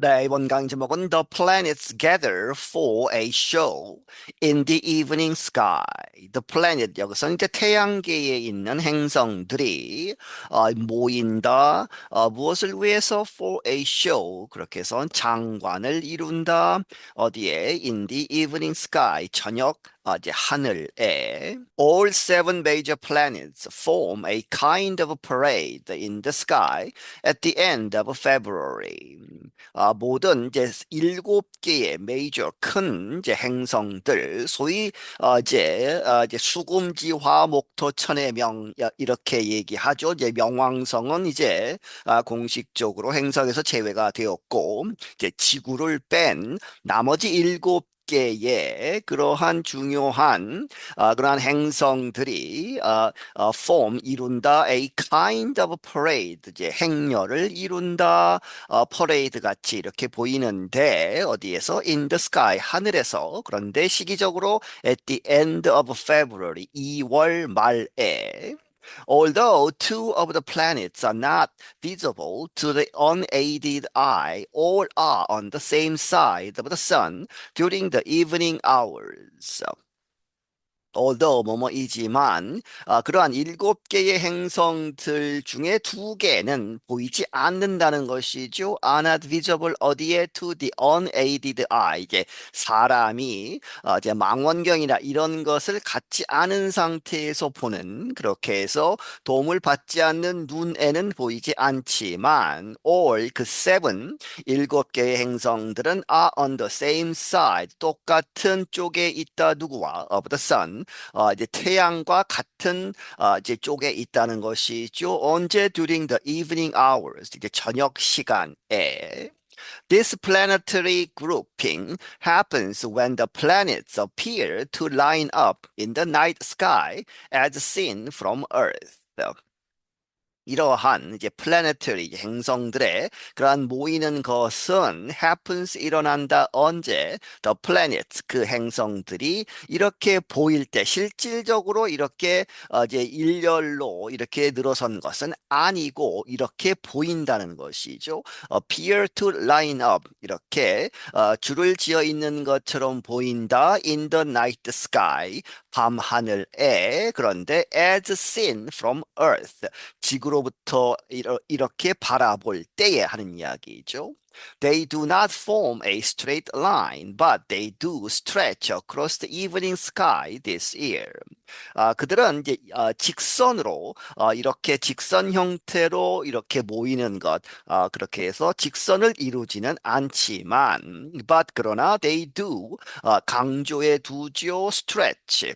네, 이번 강의 제목은 The Planets Gather for a Show in the Evening Sky. The Planet 여기서 이제 태양계에 있는 행성들이 어, 모인다. 어, 무엇을 위해서 for a show 그렇게 해서 장관을 이룬다. 어디에 in the evening sky 저녁 어, 이제 하늘에 all seven major planets form a kind of parade in the sky at the end of February. 아, 모든 이제 일곱 개의 메이저 큰 이제 행성들 소위 어, 이제, 어, 이제 수금지 화 목토 천의 명 이렇게 얘기하죠. 이제 명왕성은 이제 아, 공식적으로 행성에서 제외가 되었고 이제 지구를 뺀 나머지 일곱 개의 그러한 중요한 어, 그러한 행성들이 어, 어, form 이룬다 a kind of parade 이제 행렬을 이룬다 어, 퍼레이드 같이 이렇게 보이는데 어디에서? In the sky 하늘에서. 그런데 시기적으로 at the end of February 2월 말에 Although two of the planets are not visible to the unaided eye, all are on the same side of the sun during the evening hours. Although 뭐뭐이지만 어, 그러한 일곱 개의 행성들 중에 두 개는 보이지 않는다는 것이죠. not visible 어디에? To the unaided eye. 이게 사람이 어, 이제 망원경이나 이런 것을 갖지 않은 상태에서 보는 그렇게 해서 도움을 받지 않는 눈에는 보이지 않지만 all 그 seven 일곱 개의 행성들은 are on the same side. 똑같은 쪽에 있다 누구와? of the sun 어, 이제 태양과 같은 어, 이제 쪽에 있다는 것이죠. 언제 during the evening hours 이제 저녁 시간에 This planetary grouping happens when the planets appear to line up in the night sky as seen from Earth. 이러한 이제 플래네터리 행성들의 그러한 모이는 것은 happens 일어난다 언제 the planets 그 행성들이 이렇게 보일 때 실질적으로 이렇게 어 이제 일렬로 이렇게 늘어선 것은 아니고 이렇게 보인다는 것이죠. appear to line up 이렇게 어 줄을 지어 있는 것처럼 보인다 in the night sky 밤 하늘에 그런데 as seen from earth 지구로부터 이렇게 바라볼 때에 하는 이야기죠. They do not form a straight line, but they do stretch across the evening sky this year. 아, 그들은 이제 어, 직선으로 어, 이렇게 직선 형태로 이렇게 모이는 것 어, 그렇게 해서 직선을 이루지는 않지만, but 그러나 they do 강조해 두죠 stretch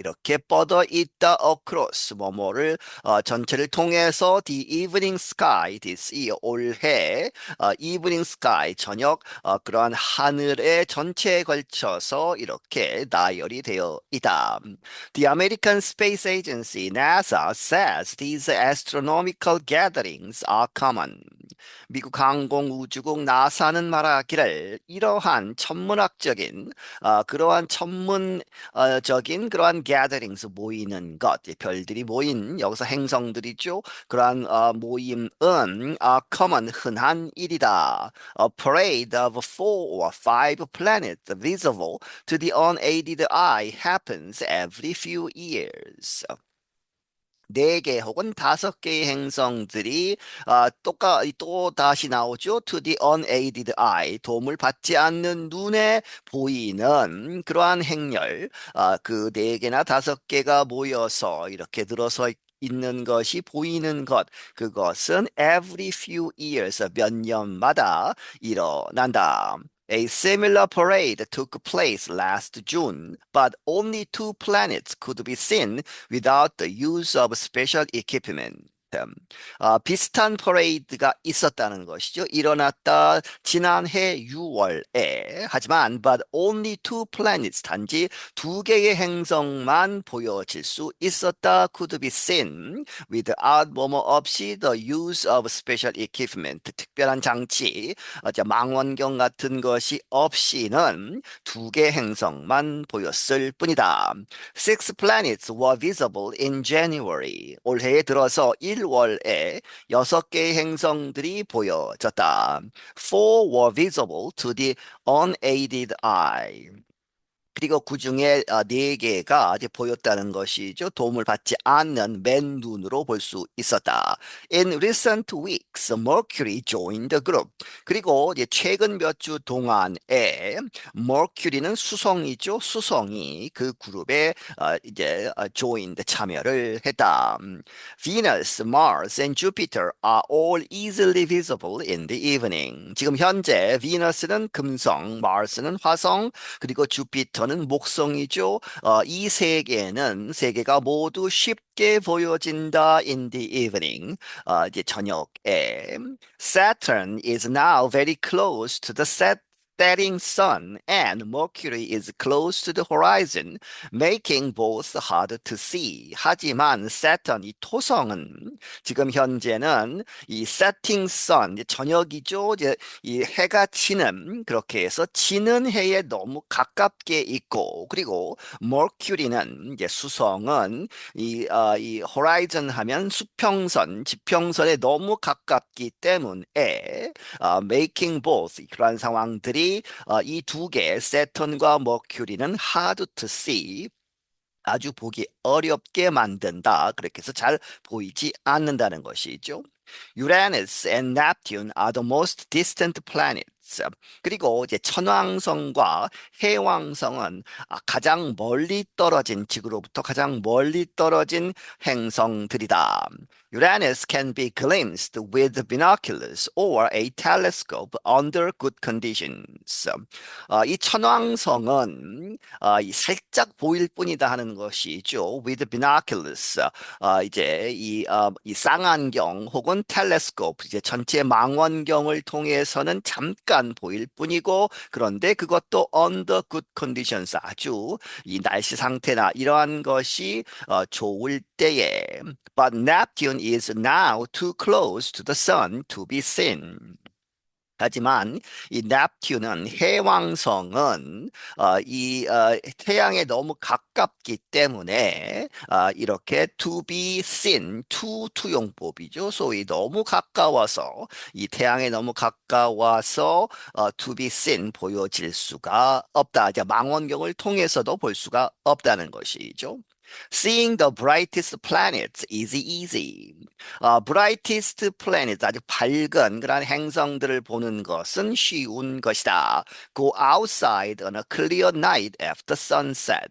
이렇게 뻗어 있다 across 뭐뭐를 어, 전체를 통해서 the evening sky this year 올해 어, evening sky 저녁 어, 그러한 하늘의 전체에 걸쳐서 이렇게 나열이 되어 있다. The American Space Agency NASA says these astronomical gatherings are common. 미국 항공우주국 나사는 말하기를 이러한 천문학적인 어, 그러한 천문적인 그러한 gatherings 모이는 것, 별들이 모인 여기서 행성들이죠. 그러한 어, 모임은 어, common 흔한 일이다. A parade of four or five planets visible to the unaided eye happens every few years. 네 개 혹은 다섯 개의 행성들이 아, 똑같 또 다시 나오죠. To the unaided eye 도움을 받지 않는 눈에 보이는 그러한 행렬 아, 그 네 개나 다섯 개가 모여서 이렇게 들어서 있는 것이 보이는 것 그것은 every few years 몇 년마다 일어난다. A similar parade took place last June, but only two planets could be seen without the use of special equipment. 어, 비슷한 퍼레이드가 있었다는 것이죠. 일어났다 지난해 6월에 하지만 but only two planets 단지 두 개의 행성만 보여질 수 있었다 could be seen without 뭐뭐 없이 the use of special equipment 특별한 장치 어, 망원경 같은 것이 없이는 두 개 행성만 보였을 뿐이다. Six planets were visible in January. 올해에 들어서 일 11월에 여섯 개의 행성들이 보여졌다. Four were visible to the unaided eye. 그리고 그 중에 네 개가 이제 보였다는 것이죠. 도움을 받지 않는 맨 눈으로 볼 수 있었다. In recent weeks, Mercury joined the group. 그리고 이제 최근 몇 주 동안에 Mercury는 수성이죠. 수성이 그 그룹에 이제 joined 참여를 했다. Venus, Mars, and Jupiter are all easily visible in the evening. 지금 현재 비너스는 금성, 마르스는 화성, 그리고 주피터 저는 목성이죠. 어, 이세 개는 세 개가 모두 쉽게 보여진다 in the evening. 어, 이제 저녁에. Saturn is now very close to the set setting sun and Mercury is close to the horizon, making both hard to see. 하지만 Saturn, 이 토성은 지금 현재는 이 setting sun, 저녁이죠. 이 해가 지는 그렇게 해서 지는 해에 너무 가깝게 있고 그리고 Mercury는 이제 수성은 이, 어, 이 horizon 하면 수평선, 지평선에 너무 가깝기 때문에 어, making both 그러한 상황들이 어, 이두 개, 세턴과 머큐리는 hard to see, 아주 보기 어렵게 만든다. 그렇게 해서 잘 보이지 않는다는 것이죠. Uranus and Neptune are the most distant planets. 그리고 이제 천왕성과 해왕성은 가장 멀리 떨어진 지구로부터 가장 멀리 떨어진 행성들이다. Uranus can be glimpsed with binoculars or a telescope under good conditions. 어, 이 천왕성은 어, 이 살짝 보일 뿐이다 하는 것이죠. With binoculars, 어, 이제 이, 이 쌍안경 혹은 telescope, 이제 전체 망원경을 통해서는 잠깐 보일 뿐이고, 그런데 그것도 under good conditions, 아주 이 날씨 상태나 이러한 것이 좋을 때에. But Neptune is now too close to the sun to be seen. 하지만 이 넵튠은 해왕성은 어, 이 어, 태양에 너무 가깝기 때문에 어, 이렇게 to be seen, to 투용법이죠. 소위 너무 가까워서 이 태양에 너무 가까워서 어, to be seen 보여질 수가 없다. 이제 망원경을 통해서도 볼 수가 없다는 것이죠. Seeing the brightest planets is easy. 어, brightest planets, 아주 밝은 그런 행성들을 보는 것은 쉬운 것이다. Go outside on a clear night after sunset.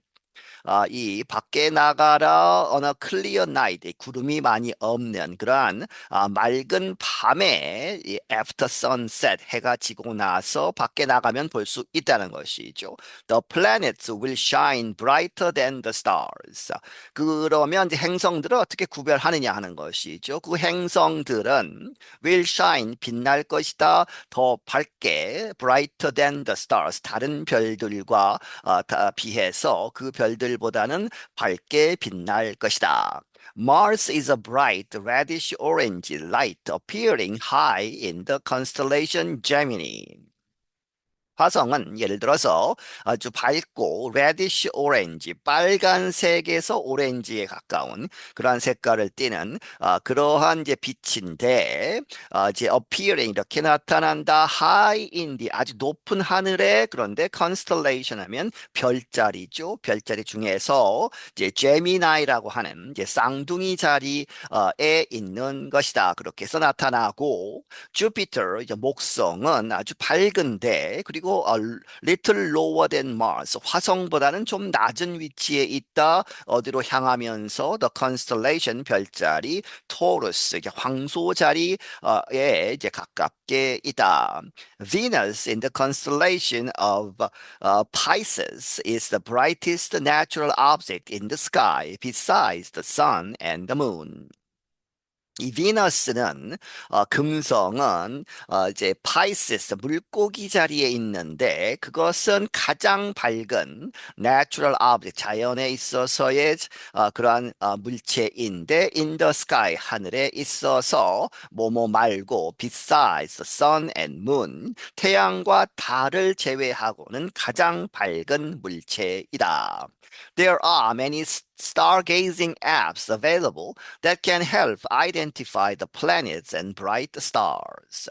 아, 이 밖에 나가라 어느 클리어 나이트 구름이 많이 없는 그러한 아, 맑은 밤에 이 after sunset 해가 지고 나서 밖에 나가면 볼 수 있다는 것이죠. The planets will shine brighter than the stars. 그러면 이제 행성들을 어떻게 구별하느냐 하는 것이죠. 그 행성들은 will shine 빛날 것이다. 더 밝게 brighter than the stars 다른 별들과 어, 비해서 그 별들 별들보다는 밝게 빛날 것이다. Mars is a bright reddish orange light appearing high in the constellation Gemini. 화성은 예를 들어서 아주 밝고 레디쉬 오렌지 빨간색에서 오렌지에 가까운 그러한 색깔을 띠는 아, 그러한 이제 빛인데 아, 이제 appearing 이렇게 나타난다 high in the 아주 높은 하늘에 그런데 constellation 하면 별자리죠. 별자리 중에서 이제 제미나이라고 하는 이제 쌍둥이 자리에 있는 것이다. 그렇게 해서 나타나고 주피터 이제 목성은 아주 밝은데 그리고 그리고 어, little lower than Mars, 화성보다는 좀 낮은 위치에 있다. 어디로 향하면서 the constellation 별자리 Taurus, 이제 황소 자리에 이제 가깝게 있다. Venus in the constellation of uh, Pisces is the brightest natural object in the sky besides the sun and the moon. 이 비너스는 어, 금성은 어, 이제 파이시스 물고기 자리에 있는데 그것은 가장 밝은 natural object 자연에 있어서의 어, 그러한 어, 물체인데 in the sky 하늘에 있어서 뭐뭐 말고 besides sun and moon 태양과 달을 제외하고는 가장 밝은 물체이다. There are many stargazing apps available that can help identify the planets and bright stars.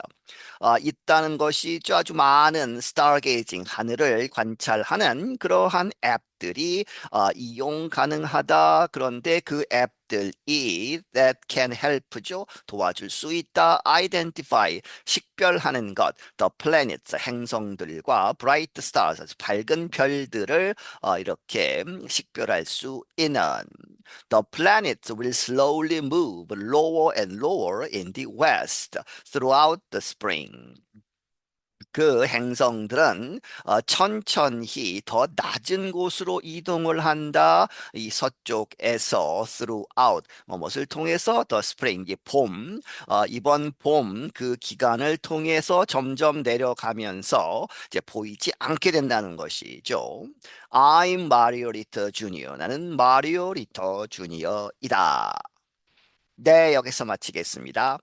어, 있다는 것이죠. 아주 많은 stargazing, 하늘을 관찰하는 그러한 앱 들이 어, 이용 가능하다. 그런데 그 앱들이 that can help죠. 도와줄 수 있다. identify, 식별하는 것. the planets, 행성들과 bright stars, 밝은 별들을 어, 이렇게 식별할 수 있는 The planets will slowly move lower and lower in the west throughout the spring. 그 행성들은 어, 천천히 더 낮은 곳으로 이동을 한다. 이 서쪽에서 throughout 뭐뭇을 통해서 the spring 이 봄, 어, 이번 봄 그 기간을 통해서 점점 내려가면서 이제 보이지 않게 된다는 것이죠. I'm Mario Ritter Jr. 나는 마리오 리터 주니어이다. 네, 여기서 마치겠습니다.